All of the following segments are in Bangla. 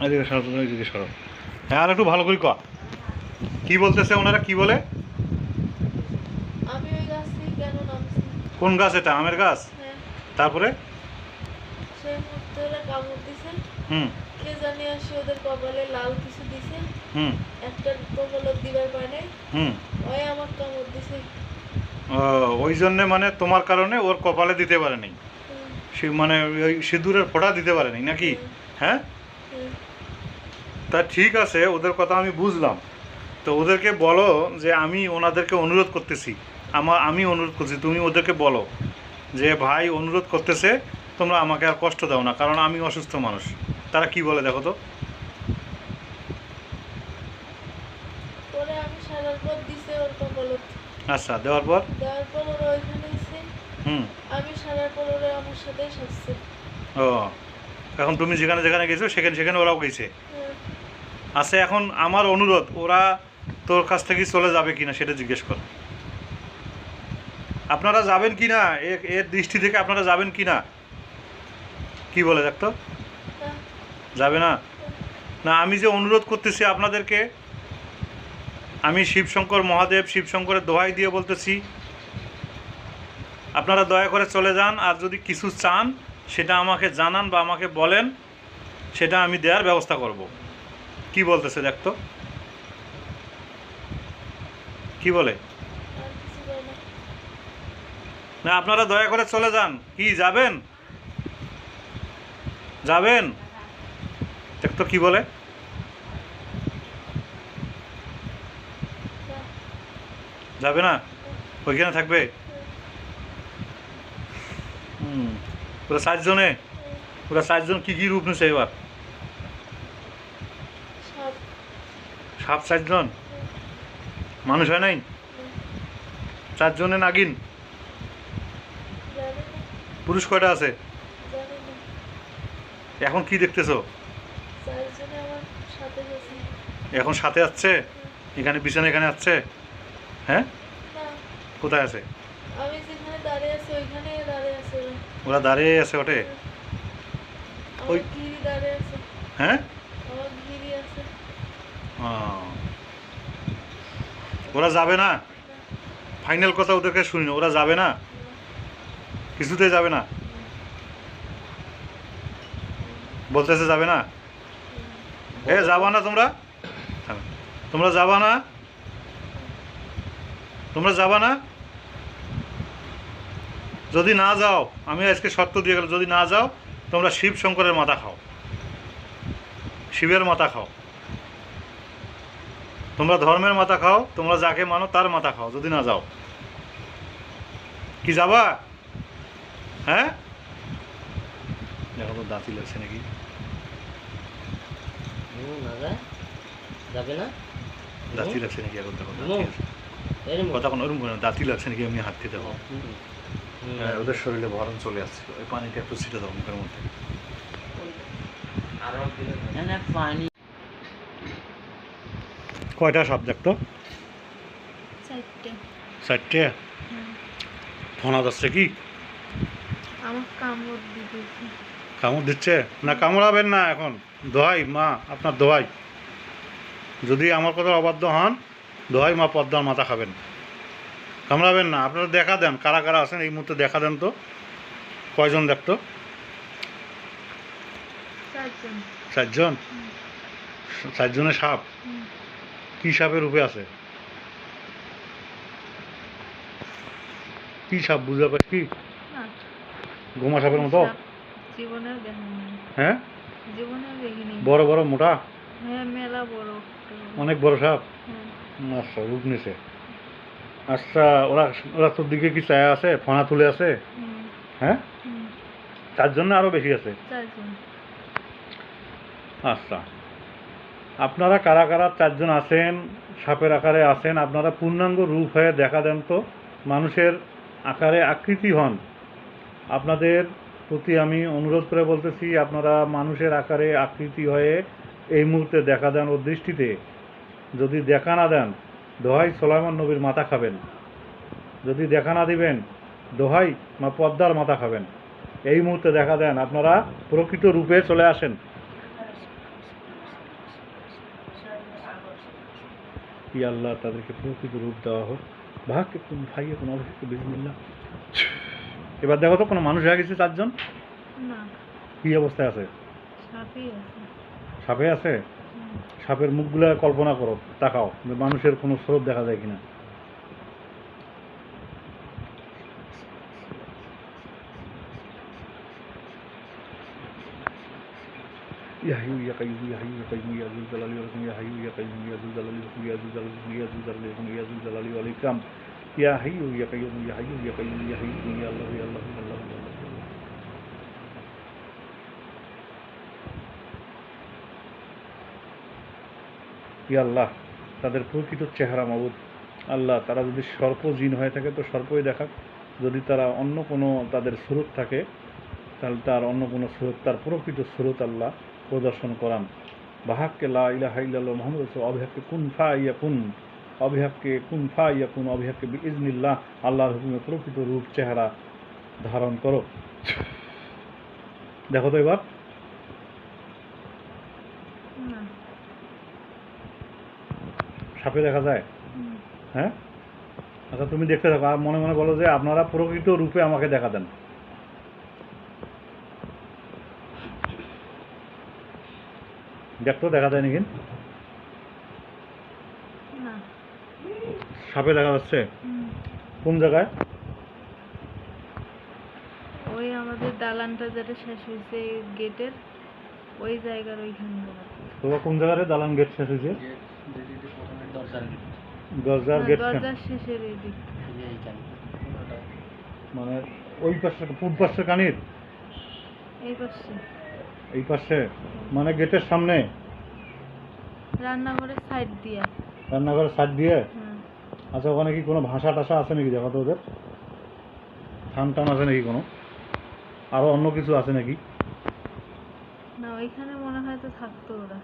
এদিকে সরো তুমি এদিকে সরো। হ্যাঁ আর একটু ভালো করে কর। কি বলতেছে ওনারা? কি বলে? কেন গাছ এটা? আমের গাছ? হ্যাঁ। তারপরে? হুম। কে জানি আসে ওদের কপালে লাল কিছু দিছে। হুম। একটা দিবার হুম। ওই আমার কামড় দিছে। ও, ওই জন্যে মানে তোমার কারণে ওর কপালে দিতে পারেনি। সে মানে ওই সিঁদুরের ফোঁটা দিতে পারেনি নাকি? হ্যাঁ। তা ঠিক আছে ওদের কথা আমি বুঝলাম। তো ওদেরকে বলো যে আমি ওনাদেরকে অনুরোধ করতেছি। আমার আমি অনুরোধ করছি তুমি ওদেরকে বলো যে ভাই অনুরোধ করতেছে তোমরা আমাকে আর কষ্ট দাও না কারণ আমি অসুস্থ মানুষ। তারা কি বলে দেখো তো? আচ্ছা দেওয়ার পর? দেওয়ার পর ওরা ওইখানে হুম। আমি সারার পর ওরা আমার সাথেই সাজছে। ও এখন তুমি যেখানে যেখানে গেছো সেখানে সেখানে ওরাও গেছে? আচ্ছা এখন আমার অনুরোধ, ওরা তোর কাছ থেকে চলে যাবে কিনা সেটা জিজ্ঞেস কর। আপনারা যাবেন কি না এর দৃষ্টি থেকে আপনারা যাবেন কি না কি বলে দেখতো যাবে না? না, আমি যে অনুরোধ করতেছি আপনাদেরকে, আমি শিবশঙ্কর মহাদেব, শিবশঙ্করের দোহাই দিয়ে বলতেছি, আপনারা দয়া করে চলে যান, আর যদি কিছু চান, সেটা আমাকে জানান বা আমাকে বলেন, সেটা আমি দেওয়ার ব্যবস্থা করব। কি বলতেছে দেখতো কি বলে? না, আপনারা দয়া করে চলে যান। কি, যাবেন? যাবেন? দেখতো কি বলে? যাবে না? ওইখানে থাকবে? হুম, পুরো চারজনে পুরো সাতজন কি কি রূপ নিছে এবার সাপ সাপ চারজন মানুষ হয় নাই? চারজনে নাগিন? পুরুষ কয়টা আছে? এখন কি দেখতেছো? এখন সাথে আসছে? এখানে পিছনে এখানে আসছে? হ্যাঁ? কোথায় আছে? ওরা। দাঁড়িয়ে আছে। আমার ওই- হ্যাঁ ও। ওরা যাবে না। ফাইনাল কথা ওদেরকে শুনি ওরা যাবে না। কিছুতে যাবে না। বলতেছে যাবে না। এ, যাবা না তোমরা? তোমরা যাবা না? তোমরা যাবা না? যদি না যাও, আমি আজকে শর্ত দিয়ে গেলাম, যদি না যাও, তোমরা শিব শঙ্করের মাথা খাও। শিবের মাথা খাও। তোমরা ধর্মের মাথা খাও তোমরা যাকে মানো তার মাথা খাও যদি না যাও। কি যাবা? হ্যাঁ? দেখো তো দাঁতি লাগছে নাকি? যাবে না? দাঁতি লাগছে নাকি এখন? দেখো। কথা কোনো ওরকম দাঁতি লাগছে নাকি আমি হাত হুম, হুম। হ্যাঁ, ওদের শরীরে ভরণ চলে আসছে ওই পানিটা একটু ছিটে দাও মুখের মধ্যে। পানি কয়টা সাপ দেখতো চারটে। ফোনা যাচ্ছে কি? কামড় দিচ্ছে? না কামড়াবেন না এখন। দোহাই মা আপনার দোহাই। যদি আমার কথা অবাধ্য হন দোহাই মা পদ্মার মাথা খাবেন। কামড়াবেন না। আপনারা দেখা দেন কারা কারা আছেন এই মুহূর্তে দেখা দেন তো। কয়জন দেখতো? চারজন। চারজন? চারজনের সাপ। কি সাপের রূপে আছে। কি সাপ বুঝতে পারছি কি? গোমা সাপের মতো? হ্যাঁ? বড় বড় মোটা? হ্যাঁ মেলা বড় অনেক বড় সাপ? আচ্ছা রূপ নিছে। আচ্ছা ওরা ওরা তোর দিকে কি চায়া আছে? ফোনা তুলে আছে? হ্যাঁ? তার জন্য আরও বেশি আছে? আচ্ছা। আপনারা কারা কারা চারজন আছেন, সাপের আকারে আছেন, আপনারা পূর্ণাঙ্গ রূপ হয়ে দেখা দেন তো, মানুষের আকারে আকৃতি হন। আপনাদের প্রতি আমি অনুরোধ করে বলতেছি, আপনারা মানুষের আকারে আকৃতি হয়ে এই মুহূর্তে দেখা দেন ও দৃষ্টিতে। যদি দেখা না দেন, দোহাই সোলাইমান নবীর মাথা খাবেন। যদি দেখা না দিবেন, দোহাই মা পদ্মার মাথা খাবেন। এই মুহূর্তে দেখা দেন আপনারা প্রকৃত রূপে চলে আসেন। আল্লাহ তাদেরকে প্রকৃত রূপ দেওয়া হোক। ভাগকে কোন ভাইয়ে কোনো অবশ্যই বিসমিল্লা এবার দেখো তো কোনো মানুষ হয়ে গেছে চারজন? কি অবস্থায় আছে? সাপে আছে? সাপের মুখগুলো কল্পনা করো তাকাও মানুষের কোনো স্রোত দেখা যায় কিনা। يا حي يا قيوم يا حي يا قيوم يا ذو الجلال والإكرام يا حي يا قيوم يا ذو الجلال والإكرام يا ذو الجلال والإكرام يا ذو الجلال والإكرام يا ذو الجلال والإكرام يا حي يا قيوم يا حي يا قيوم يا حي يا الله يا الله يا الله يا الله ইয়া আল্লাহ তাদের প্রকৃত চেহারা মাবুদ আল্লাহ তারা যদি সর্প জিন হয়ে থাকে তো সর্পই দেখাক যদি তারা অন্য কোনো তাদের স্রোত থাকে তাহলে তার অন্য কোনো স্রোত তার প্রকৃত স্রোত আল্লাহ প্রদর্শন করান। বাহাককে লা ইলাহা ইল্লাল্লাহ মোহাম্মদ রসুল অভিহাককে কুন ফা ইয়া কুন অভিহাককে কুন ফা ইয়া কুন অভিহাককে ইজনিল্লাহ আল্লাহর হুকুমে প্রকৃত রূপ চেহারা ধারণ করো। দেখো তো এবার। সাপে দেখা যায়? হ্যাঁ? আচ্ছা তুমি দেখতে থাকো আর মনে মনে বলো যে আপনারা প্রকৃত রূপে আমাকে দেখা দেন। দেখতো দেখা যায় নাকি? না। সাপে দেখা যাচ্ছে? কোন জায়গায়? ওই আমাদের দালানটা যেটা শেষ হয়েছে গেটের ওই জায়গার ওইখানে তোমার কোন জায়গায় দালান গেট শেষ হয়েছে? দরজার দরজার গেট দরজার শেষের এই দিক মানে ওই পাশে পূর্ব পাশে কানির? এই পাশে। এই পাশে মানে গেটের সামনে? রান্নাঘরের সাইড দিয়া। রান্নাঘরের সাইড দিয়ে? হ্যাঁ আচ্ছা ওখানে কি কোনো ভাষা টাষা আছে নাকি দেখো তো ওদের? থান টান আছে নাকি কোনো? আরও অন্য কিছু আছে নাকি? না ওইখানে মনে হয় তো থাকতো ওরা।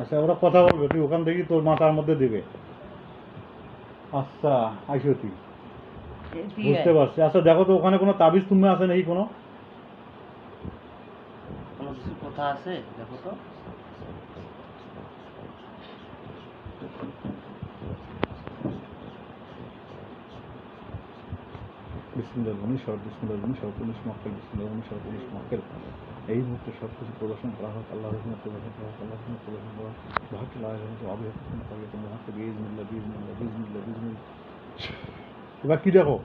আচ্ছা ওরা কথা বলবে তুই ওখান থেকে তোর মাথার মধ্যে দিবে। আচ্ছা আইসো তুই। বুঝতে পারছি। আচ্ছা দেখো তো ওখানে কোনো তাবিজ তুমি আছে নাকি কোনো? কথা আছে? দেখো তো। পুলিশ মক্কেল পুলিশ মক্কেল এই মুহূর্তে সব কিছু প্রদর্শন করা হোক আল্লাহ রহমত প্রদর্শন করা হোক আল্লাহ রহমত প্রদর্শন করা হোক রহমত তোমরা হাতে এবার কি দেখো?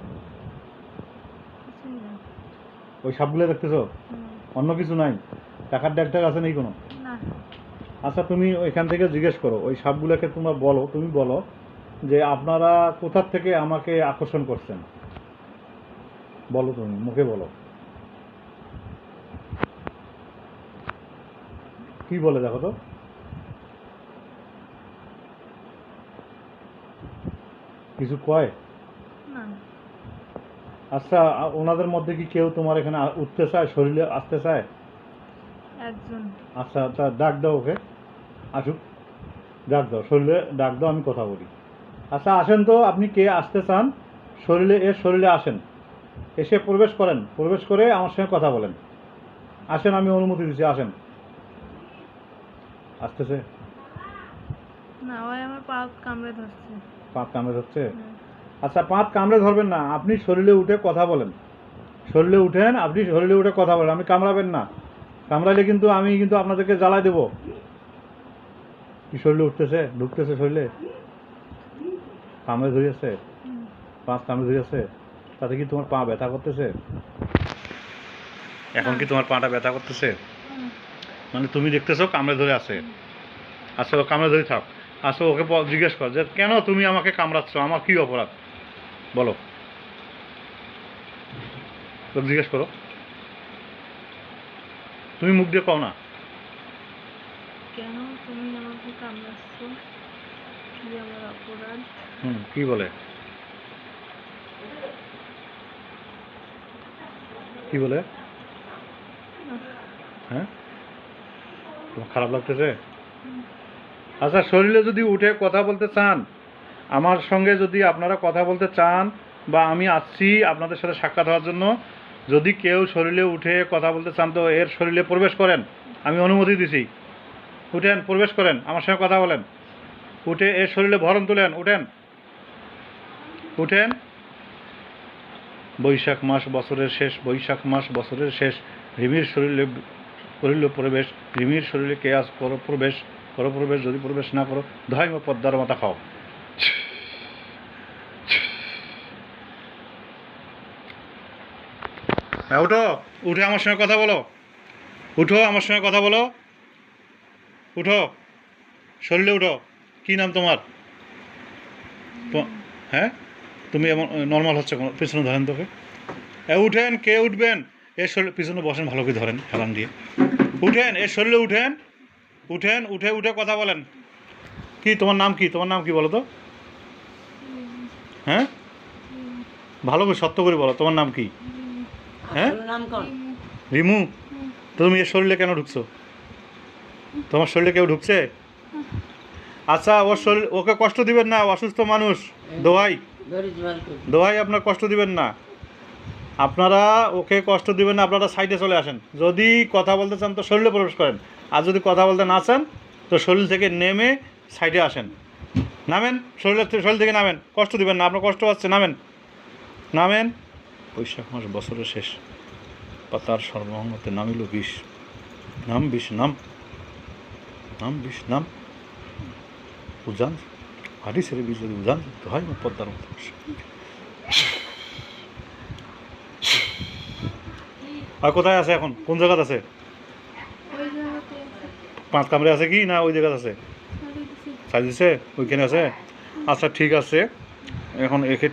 ওই সাপগুলো দেখতেছো? অন্য কিছু নাই? টাকার ট্যাগ আছে নাকি কোনো? আচ্ছা তুমি ওইখান থেকে জিজ্ঞেস করো ওই সাপগুলোকে তোমরা বলো তুমি বলো যে আপনারা কোথার থেকে আমাকে আকর্ষণ করছেন? বলো তুমি মুখে বলো। কি বলে দেখো তো। কিছু কয়? আচ্ছা ওনাদের মধ্যে কি কেউ তোমার এখানে উঠতে চায় শরীরে আসতে চায়? একজন। আচ্ছা আচ্ছা ডাক দাও ওকে। আসুক। ডাক দাও শরীরে ডাক দাও আমি কথা বলি। আচ্ছা আসেন তো আপনি কে আসতে চান? শরীরে এর শরীরে আসেন। এসে প্রবেশ করেন। প্রবেশ করে আমার সঙ্গে কথা বলেন। আসেন আমি অনুমতি দিচ্ছি আসেন। আসতেছে? না ওই আমার কামড়ে ধরছে। পাঁচ কামড়ে ধরছে? আচ্ছা পাঁচ কামড়ে ধরবেন না। আপনি শরীরে উঠে কথা বলেন। শরীরে উঠেন আপনি শরীরে উঠে কথা বলেন। আমি কামড়াবেন না। কামড়াইলে কিন্তু আমি কিন্তু আপনাদেরকে জ্বালাই দেবো। কি শরীরে উঠতেছে? ঢুকতেছে শরীরে? কামড়ে ধরিয়েছে। পাঁচ কামড়ে ধরিয়েছে তাতে কি তোমার পা ব্যথা করতেছে? এখন কি তোমার পাটা ব্যথা করতেছে? মানে তুমি দেখতেছো কামড়ে ধরে আছে। আচ্ছা কামড়ে ধরে থাক। আচ্ছা ওকে জিজ্ঞেস কর যে, কেন তুমি আমাকে কামড়াচ্ছ? আমার কি অপরাধ? বলো। জিজ্ঞেস করো। তুমি মুখ দিয়ে কও না। কেন? তুমি আমাকে কামড়াচ্ছ? কি আমার অপরাধ? হুম কি বলে? কি বলে? হ্যাঁ? তোমার খারাপ লাগতেছে? আচ্ছা শরীরে যদি উঠে কথা বলতে চান আমার সঙ্গে যদি আপনারা কথা বলতে চান বা আমি আসছি আপনাদের সাথে সাক্ষাৎ হওয়ার জন্য যদি কেউ শরীরে উঠে কথা বলতে চান, তো এর শরীরে প্রবেশ করেন। আমি অনুমতি দিছি। উঠেন, প্রবেশ করেন, আমার সঙ্গে কথা বলেন। উঠে এর শরীরে ভরণ তুলেন, উঠেন। উঠেন। বৈশাখ মাস বছরের শেষ, বৈশাখ মাস বছরের শেষ। রিমির শরীরে করিল প্রবেশ, রিমির শরীরে কে আস করো প্রবেশ? করো প্রবেশ, যদি প্রবেশ না করো ধর্ম পদ্মার মাথা খাও। হ্যাঁ উঠো। উঠে আমার সঙ্গে কথা বলো। উঠো, আমার সঙ্গে কথা বলো। উঠো। শরীরে উঠো। কি নাম তোমার? হ্যাঁ? তুমি এমন নর্মাল হচ্ছে কোনো? পিছনে ধরেন তোকে। এ, উঠেন, কে উঠবেন? এর শরীরে পিছনে বসেন, ভালো করে ধরেন, হেলান দিয়ে। উঠেন এর শরীরে উঠেন। উঠেন, উঠে উঠে কথা বলেন। কি, তোমার নাম কি? তোমার নাম কি বলো তো? হ্যাঁ? ভালো করে সত্য করে বলো, তোমার নাম কি? হ্যাঁ? রিমু তুমি এর শরীরে কেন ঢুকছো? তোমার শরীরে কেউ ঢুকছে? আচ্ছা ওর শরীর ওকে কষ্ট দিবেন না অসুস্থ মানুষ। দোহাই। দোহাই আপনার কষ্ট দিবেন না। আপনারা ওকে কষ্ট দিবেন না আপনারা সাইডে চলে আসেন। যদি কথা বলতে চান তো শরীরে প্রবেশ করেন। আর যদি কথা বলতে না চান তো শরীর থেকে নেমে সাইডে আসেন। নামেন শরীরের শরীর থেকে নামেন। কষ্ট দিবেন না আপনার কষ্ট হচ্ছে নামেন। নামেন। বৈশাখ মাস বছরের শেষ। পাতার সর্বমতে নামিল বিষ। নাম বিষ, নাম। নাম বিষ, নাম। উজান। ছেড়ে বিষ যদি উজান হয় না পদ্মার মতো আর কোথায় আছে এখন? কোন জায়গাতে আছে? পাঁচ কামড়ে আছে কি না ওই জায়গাতে আছে? সাজিয়েছে ওইখানে আছে? আচ্ছা ঠিক আছে। এখন একে